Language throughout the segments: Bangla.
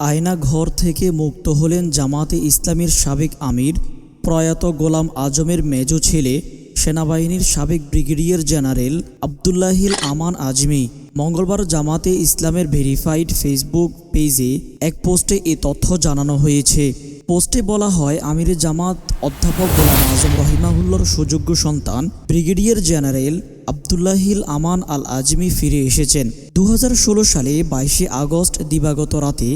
আয়না ঘর থেকে মুক্ত হলেন জামাতে ইসলামীর সাবেক আমির, প্রয়াত গোলাম আজমের মেজ ছেলে, সেনাবাহিনীর সাবেক ব্রিগেডিয়ার জেনারেল আবদুল্লাহিল আমান আজমি। মঙ্গলবার জামাতে ইসলামের ভেরিফাইড ফেসবুক পেজে এক পোস্টে এ তথ্য জানানো হয়েছে। পোস্টে বলা হয়, আমির জামাত অধ্যাপক গোলাম আজম রহিমাহুল্লার সুযোগ্য সন্তান, ব্রিগেডিয়ার জেনারেল আবদুল্লাহিল আমান আল আজমি ফিরে এসেছেন। দু হাজার ষোলো সালে বাইশে আগস্ট দিবাগত রাতে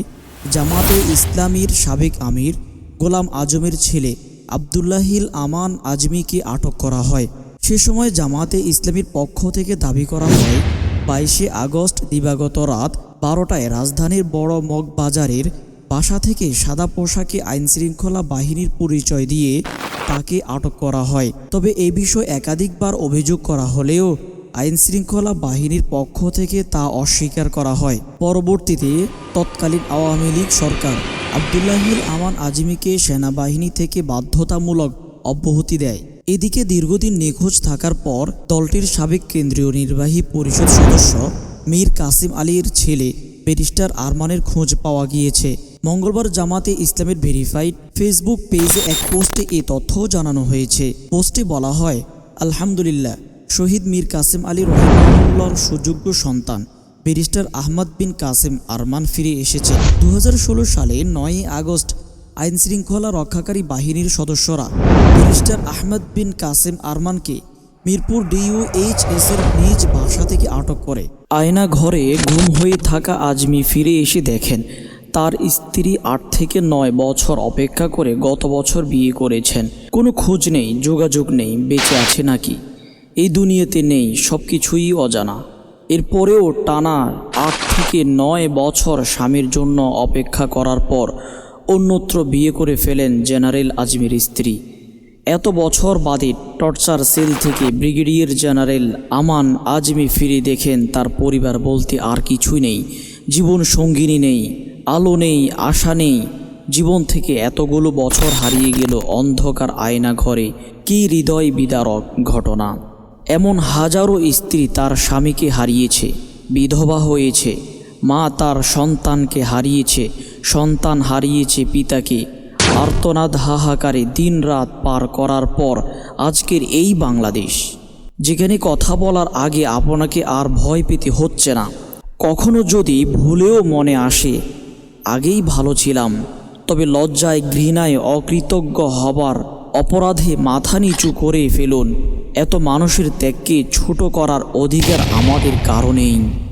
জামাতে ইসলামীর সাবেক আমির, গোলাম আজমের ছেলে আবদুল্লাহিল আমান আজমিকে আটক করা হয়। সে সময় জামাতে ইসলামীর পক্ষ থেকে দাবি করা হয়, বাইশে আগস্ট দিবাগত রাত বারোটায় রাজধানীর বড় মগ বাজারের বাসা থেকে সাদা পোশাকে আইনশৃঙ্খলা বাহিনীর পরিচয় দিয়ে তাকে আটক করা হয়। তবে এ বিষয়ে একাধিকবার অভিযোগ করা হলেও আইনশৃঙ্খলা বাহিনীর পক্ষ থেকে তা অস্বীকার করা হয়। পরবর্তীতে তৎকালীন আওয়ামী লীগ সরকার আবদুল্লাহিল আমান আজমিকে সেনাবাহিনী থেকে বাধ্যতামূলক অব্যাহতি দেয়। এদিকে দীর্ঘদিন নিখোঁজ থাকার পর দলটির সাবেক কেন্দ্রীয় নির্বাহী পরিষদ সদস্য মীর কাসিম আলীর ছেলে ব্যারিস্টার আরমানের খোঁজ পাওয়া গিয়েছে। মঙ্গলবার জামাতে ইসলামের ভেরিফাইড ফেসবুক পেজে এক পোস্টে এ তথ্যও জানানো হয়েছে। পোস্টে বলা হয়, আলহামদুলিল্লাহ শহীদ মীর কাসেম আলী রহিমুল্লাহর সুযোগ্য সন্তান। ব্যারিস্টার আহমদ বিন কাসেম আরমান ফিরে এসেছে দু হাজার ষোলো সালে নয়ই আগস্ট আইন শৃঙ্খলা রক্ষাকারী বাহিনীর সদস্যরা ব্যারিস্টার আহমদ বিন কাসেম আরমানকে মিরপুর ডিইউএইচএস এর নিজ বাসা থেকে আটক করে। আয়না ঘরে গুম হয়ে থাকা আজমি ফিরে এসে দেখেন, তার স্ত্রী আট থেকে নয় বছর অপেক্ষা করে গত বছর বিয়ে করেছেন। কোনো খোঁজ নেই, যোগাযোগ নেই, বেঁচে আছে নাকি? এই দুনিয়াতে নেই সব কিছুই অজানা। এরপরেও টানা আট থেকে নয় বছর স্বামীর জন্য অপেক্ষা করার পর অন্যত্র বিয়ে করে ফেলেন জেনারেল আজমির স্ত্রী। এত বছর বাদে টর্চার সেল থেকে ব্রিগেডিয়ার জেনারেল আমান আজমি ফিরে দেখেন তার পরিবার বলতে আর কিছুই নেই। জীবন সঙ্গিনী নেই, আলো নেই, আশা নেই। জীবন থেকে এতগুলো বছর হারিয়ে গেল অন্ধকার আয়না ঘরে। কি হৃদয় বিদারক ঘটনা। এমন হাজারো স্ত্রী তার স্বামীকে হারিয়েছে, বিধবা হয়েছে, মা তার সন্তানকে হারিয়েছে, সন্তান হারিয়েছে পিতাকে। আর্তনাদ হাহাকারে দিন রাত পার করার পর আজকের এই বাংলাদেশ। যেখানে কথা বলার আগে আপনাকে আর ভয় পেতে হচ্ছে না। কখনো যদি ভুলেও মনে আসে, আগেই ভালো ছিলাম। তবে লজ্জায় ঘৃণায় অকৃতজ্ঞ হবার অপরাধে মাথা নিচু করে ফেলুন। এত মানুষের ত্যাগকে ছোট করার অধিকার আমাদের কারণেই।